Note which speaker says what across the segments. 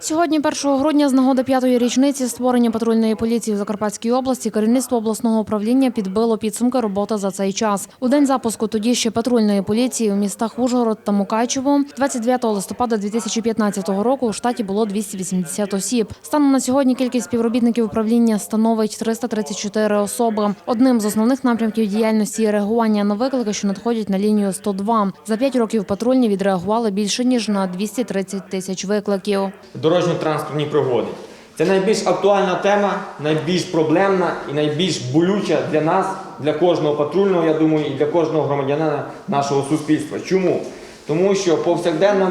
Speaker 1: Сьогодні, 1 грудня, з нагоди п'ятої річниці створення патрульної поліції в Закарпатській області, керівництво обласного управління підбило підсумки роботи за цей час. У день запуску тоді ще патрульної поліції у містах Ужгород та Мукачево 29 листопада 2015 року у штаті було 280 осіб. Станом на сьогодні кількість співробітників управління становить 334 особи. Одним з основних напрямків діяльності є реагування на виклики, що надходять на лінію 102. За п'ять років патрульні відреагували більше ніж на 230 тисяч викликів.
Speaker 2: Дорожньо-транспортні пригоди. Це найбільш актуальна тема, найбільш проблемна і найбільш болюча для нас, для кожного патрульного, я думаю, і для кожного громадянина нашого суспільства. Чому? Тому що повсякденно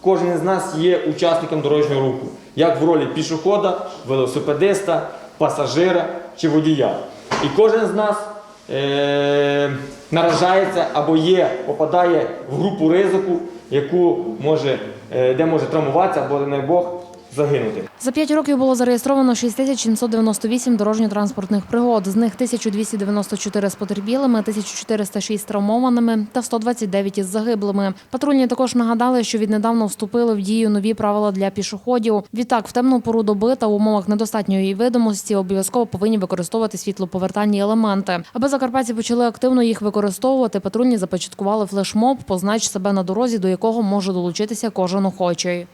Speaker 2: кожен з нас є учасником дорожнього руху, як в ролі пішохода, велосипедиста, пасажира чи водія. І кожен з нас е- наражається або є, попадає в групу ризику, яку може, е, де може травмуватися або, не Бог, загинути.
Speaker 1: За п'ять років було зареєстровано 6798 дорожньо-транспортних пригод. З них 1294 з потерпілими, 1406 травмованими та 129 із загиблими. Патрульні також нагадали, що віднедавна вступили в дію нові правила для пішоходів. Відтак, в темну пору доби та в умовах недостатньої видимості обов'язково повинні використовувати світлоповертальні елементи. Аби закарпатці почали активно їх використовувати, патрульні започаткували флешмоб «Познач себе на дорозі, до якого може долучитися кожен охочий.